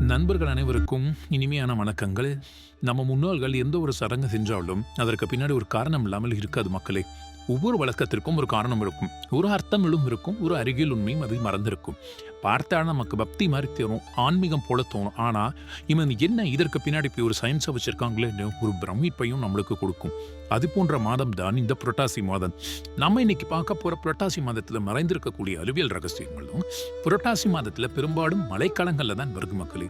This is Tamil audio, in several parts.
நண்பர்கள் அனைவருக்கும் இனிமையான வணக்கங்கள். நம்ம முன்னோர்கள் எந்த ஒரு சடங்கு செஞ்சாலும் அதற்கு பின்னாடி ஒரு காரணம் இல்லாமல் இருக்காது மக்களே. ஒவ்வொரு வழக்கத்திற்கும் ஒரு காரணம் இருக்கும். ஒரு அர்த்தமிலும் இருக்கும் ஒரு அருகில் உண்மையும் அது மறந்திருக்கும். பார்த்தா நமக்கு பக்தி மாதிரி தோணும் ஆன்மீகம் போல தோணும். ஆனால் இவன் என்ன இதற்கு பின்னாடி போய் ஒரு சயின்ஸை வச்சிருக்காங்களேன்னு ஒரு பிரமிப்பையும் நம்மளுக்கு கொடுக்கும். அது போன்ற மாதம் தான் இந்த புரட்டாசி மாதம். நம்ம இன்னைக்கு பார்க்க போகிற புரட்டாசி மாதத்தில் மறைந்திருக்கக்கூடிய அறிவியல் ரகசியங்களும் புரட்டாசி மாதத்தில் பெரும்பாலும் மழைக்காலங்களில் தான் வருது மக்களே.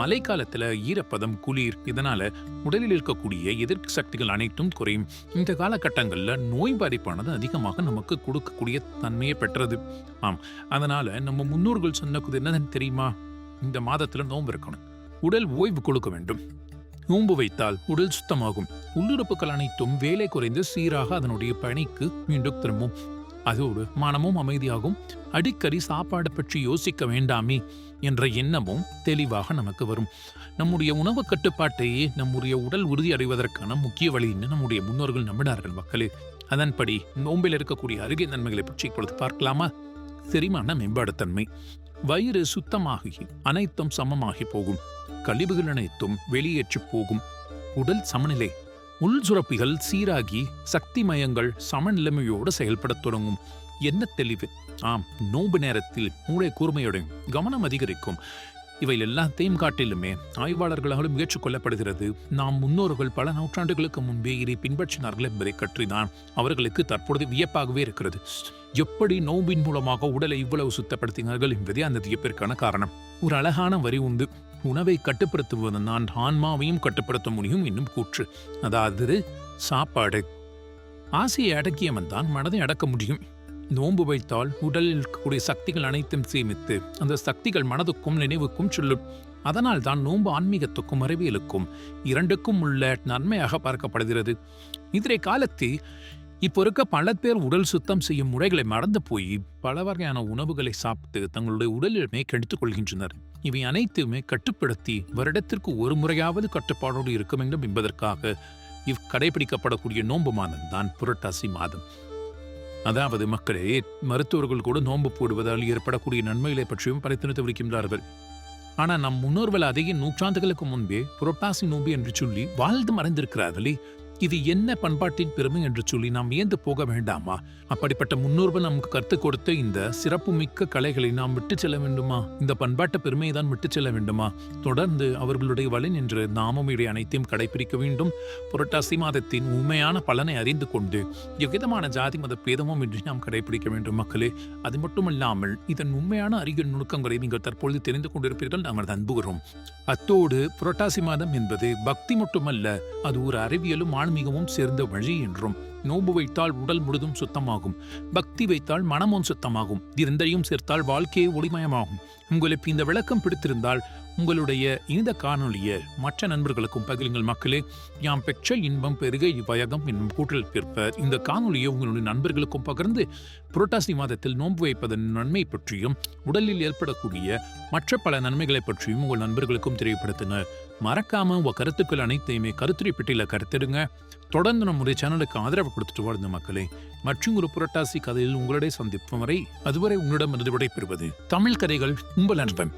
மழைக்காலத்தில் ஈரப்பதம் குளிர் இதனால் உடலில் இருக்கக்கூடிய எதிர்ப்பு சக்திகள் அனைத்தும் குறையும். இந்த காலகட்டங்களில் நோய் தயாரிப்பானது அதிகமாக நமக்கு கொடுக்கக்கூடிய தன்மையை பெற்றது ஆம் அதனால நம்ம முன்னோர்கள் சொன்னது என்னதுன்னு தெரியுமா இந்த மாதத்துல நோன்பு இருக்கணும் உடல் ஓய்வு கொடுக்க வேண்டும் நோன்பு வைத்தால் உடல் சுத்தமாகும் உள்ளுறுப்புகள் அனைத்தும் வேலை குறைந்து சீராக அதனுடைய பணிக்கு மீண்டும் திரும்பும் அதோடு மனமும் அமைதியாகும் அடிக்கடி சாப்பாடு பற்றி யோசிக்க வேண்டாமே என்ற எண்ணமும் தெளிவாக நமக்கு வரும் நம்முடைய உணவு கட்டுப்பாட்டையே நம்முடைய உடல் உறுதி அடைவதற்கான முக்கிய வழின்னு நம்முடைய முன்னோர்கள் நம்பினார்கள் மக்களே அதன்படி நோம்பில் இருக்கக்கூடிய அருகே நன்மைகளை பற்றி இப்பொழுது பார்க்கலாமா? செரிமான மேம்பாடுத்தன்மை வயிறு சுத்தமாகி அனைத்தும் சமமாகி போகும். கழிவுகள் அனைத்தும் வெளியேற்றி போகும். உடல் சமநிலை. உள் சுரப்பிகள் சீராகி சக்தி மயங்கள் சமநிலைமையோடு செயல்படத் தொடங்கும். என்ன தெளிவு? ஆம் நோன்பு நேரத்தில் மூளை கூர்மையுடன் கவனம் அதிகரிக்கும். இவை எல்லாத்தையும் காட்டிலுமே ஆய்வாளர்களாலும் ஏற்றுக்கொள்ளப்படுகிறது. நாம் முன்னோர்கள் பல நூற்றாண்டுகளுக்கு முன்பே இதை பின்பற்றினார்கள் என்பதை பற்றிதான் அவர்களுக்கு தற்பொழுது வியப்பாகவே இருக்கிறது. எப்படி நோம்பின் மூலமாக உடலை இவ்வளவு சுத்தப்படுத்தினார்கள் என்பதே அந்த வியப்பிற்கான காரணம். ஒரு அழகான வரி உண்டு. உணவை கட்டுப்படுத்துவதன் நான் ஆன்மாவையும் கட்டுப்படுத்த முடியும் என்னும் கூற்று. அதாவது சாப்பாடு. ஆசையை அடக்கியவன் தான் மனதை அடக்க முடியும். நோன்பு வைத்தால் உடலில் இருக்கக்கூடிய சக்திகள் அனைத்தும் சேமித்து அந்த சக்திகள் மனதுக்கும் நினைவுக்கும் சொல்லும். அதனால் தான் நோன்பு ஆன்மீகத்துக்கும் அறிவியலுக்கும் இரண்டுக்கும் உள்ள நன்மையாக பார்க்கப்படுகிறது. இன்றைய காலத்தில் இப்போ இருக்க பல பேர் உடல் சுத்தம் செய்யும் முறைகளை மறந்து போய் பல வகையான உணவுகளை சாப்பிட்டு தங்களுடைய உடலிலுமே கெடுத்துக் கொள்கின்றனர். இவை அனைத்துமே கட்டுப்படுத்தி வருடத்திற்கு ஒரு முறையாவது கட்டுப்பாடோடு இருக்க வேண்டும் என்பதற்காக இவ் கடைபிடிக்கப்படக்கூடிய நோன்பு மாதம் தான் புரட்டாசி மாதம். அதாவது மக்களே மருத்துவர்கள் கூட நோன்பு போடுவதால் ஏற்படக்கூடிய நன்மைகளை பற்றியும் பரிந்துரைத்து விடுக்கின்றார்கள். ஆனால் நம் முன்னோர்கள் அதிக நூற்றாண்டுகளுக்கு முன்பே புரட்டாசி நோன்பு என்று சொல்லி வாழ்ந்து மறைந்திருக்கிறார்களே இது என்ன பண்பாட்டின் பெருமை என்று சொல்லி நாம் ஏந்து போக வேண்டாமா? அப்படிப்பட்ட முன்னோர்கள் நமக்கு கற்றுக் கொடுத்த இந்த சிறப்புமிக்க கலைகளை நாம் விட்டு செல்ல வேண்டுமா? இந்த பண்பாட்டு பெருமையை தான் விட்டு செல்ல வேண்டுமா? தொடர்ந்து அவர்களுடைய வழி நின்று நாமும் இதை அனைத்தையும் கடைபிடிக்க வேண்டும். புரட்டாசி மாதத்தின் உண்மையான பலனை அறிந்து கொண்டு எவ்விதமான ஜாதி மத பேதமும் இன்றி நாம் கடைபிடிக்க வேண்டும் மக்களே. அது மட்டுமல்லாமல் இதன் உண்மையான அறிவியல் நுணுக்கங்களை நீங்கள் தற்பொழுது தெரிந்து கொண்டிருப்பீர்கள். நாங்கள் நம்புகிறோம் அத்தோடு புரட்டாசி மாதம் என்பது பக்தி மட்டுமல்ல அது ஒரு அறிவியலும் மிகவும் சேர்ந்த வழி என்றும் நோன்பு வைத்தால் உடல் முழுதும் சுத்தமாகும் பக்தி வைத்தால் மனமும் சுத்தமாகும் இரண்டையும் சேர்த்தால் வாழ்க்கையே ஒளிமயமாகும். உங்களுக்கு இந்த விளக்கம் பிடித்திருந்தால் உங்களுடைய இந்த காணொலியை மற்ற நண்பர்களுக்கும் பகிருங்கள் மக்களே. யாம் பெற்ற இன்பம் பெருக இவ்வயகம் என்னும் கூட்டல் பிற்ப இந்த காணொலியை உங்களுடைய நண்பர்களுக்கும் பகிர்ந்து புரட்டாசி மாதத்தில் நோன்பு வைப்பதன் நன்மை பற்றியும் உடலில் ஏற்படக்கூடிய மற்ற பல நன்மைகளை பற்றியும் உங்கள் நண்பர்களுக்கும் தெரியப்படுத்தினர். மறக்காம உங்க கருத்துக்கள் அனைத்தையுமே கருத்துரை பெட்டியில கருத்துடுங்க. தொடர்ந்து நம்முடைய சேனலுக்கு ஆதரவு கொடுத்துட்டு வாழ்ந்த மக்களே. மற்றும் ஒரு புரட்டாசி கதையில் உங்களுடைய சந்திப்பும் வரை அதுவரை உங்களிடம் விடை பெறுவது தமிழ் கதைகள் உங்கள் நண்பன்